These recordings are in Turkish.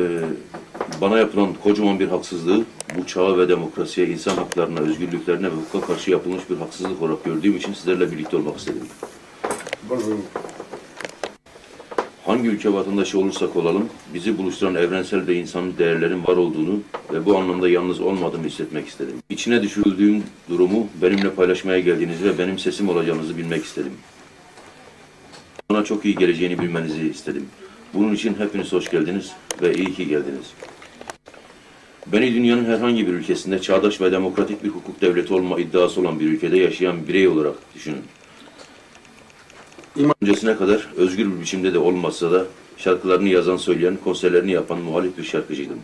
Ee, bana yapılan kocaman bir haksızlığı bu çağa ve demokrasiye, insan haklarına, özgürlüklerine ve hukuka karşı yapılmış bir haksızlık olarak gördüğüm için sizlerle birlikte olmak istedim. Bonjour. Hangi ülke vatandaşı olursak olalım, bizi buluşturan evrensel ve insanlı değerlerin var olduğunu ve bu anlamda yalnız olmadığımı hissetmek istedim. İçine düşürüldüğüm durumu benimle paylaşmaya geldiğinizi ve benim sesim olacağınızı bilmek istedim. Bana çok iyi geleceğini bilmenizi istedim. Bunun için hepiniz hoş geldiniz ve iyi ki geldiniz. Beni dünyanın herhangi bir ülkesinde çağdaş ve demokratik bir hukuk devleti olma iddiası olan bir ülkede yaşayan birey olarak düşünün. Öncesine kadar özgür bir biçimde de olmasa da şarkılarını yazan, söyleyen, konserlerini yapan muhalif bir şarkıcıydım.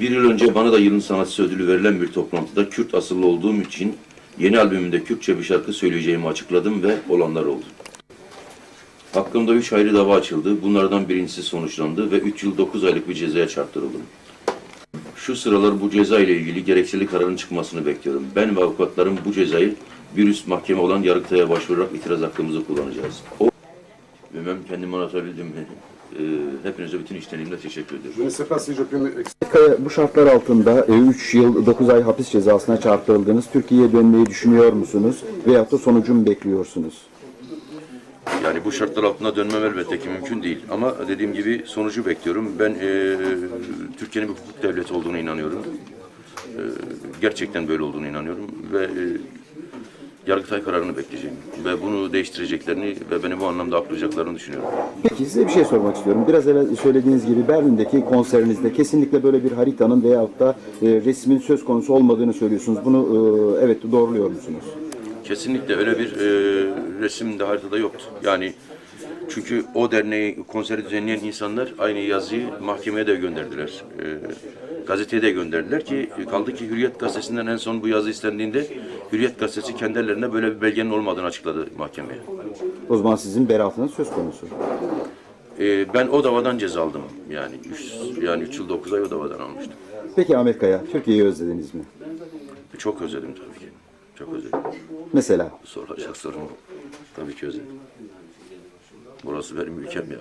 Bir yıl önce bana da yılın sanatçısı ödülü verilen bir toplantıda Kürt asıllı olduğum için yeni albümümde Kürtçe bir şarkı söyleyeceğimi açıkladım ve olanlar oldu. Hakkımda üç ayrı dava açıldı. Bunlardan birincisi sonuçlandı ve üç yıl dokuz aylık bir cezaya çarptırıldım. Şu sıralar bu ceza ile ilgili gerekçeli kararın çıkmasını bekliyorum. Ben ve avukatlarım bu cezayı bir üst mahkeme olan Yargıtay'a başvurarak itiraz hakkımızı kullanacağız. O Bilmem kendimi anlatabildim mi? Ee, hepinize bütün içtenliğimle teşekkür ederim. Bu şartlar altında 3 yıl 9 ay hapis cezasına çarptırıldınız. Türkiye'ye dönmeyi düşünüyor musunuz? Veyahut da sonucu mu bekliyorsunuz? Yani bu şartlar altında dönmem elbette ki mümkün değil. Ama dediğim gibi sonucu bekliyorum. Ben e, Türkiye'nin bir hukuk devleti olduğunu inanıyorum. E, gerçekten böyle olduğunu inanıyorum. Ve e, Yargıtay kararını bekleyeceğim. Ve bunu değiştireceklerini ve beni bu anlamda aklayacaklarını düşünüyorum. Peki size bir şey sormak istiyorum. Biraz evvel söylediğiniz gibi Berlin'deki konserinizde kesinlikle böyle bir haritanın veyahut da e, resmin söz konusu olmadığını söylüyorsunuz. Bunu e, evet doğruluyor musunuz? Kesinlikle öyle bir e, resim de haritada yoktu. Yani çünkü o derneği konseri düzenleyen insanlar aynı yazıyı mahkemeye de gönderdiler. E, gazeteye de gönderdiler ki kaldı ki Hürriyet gazetesinden en son bu yazı istendiğinde Hürriyet gazetesi kendi ellerine böyle bir belgenin olmadığını açıkladı mahkemeye. O zaman sizin beraatınız söz konusu. E, ben o davadan ceza aldım. Yani üç, yani 3 yıl 9 ay o davadan almıştım. Peki Amerika'ya, Türkiye'yi özlediniz mi? Çok özledim tabii ki. Çok özledim. Mesela Sorulacak sorun bu. Tabii ki özledim. Burası benim ülkem ya.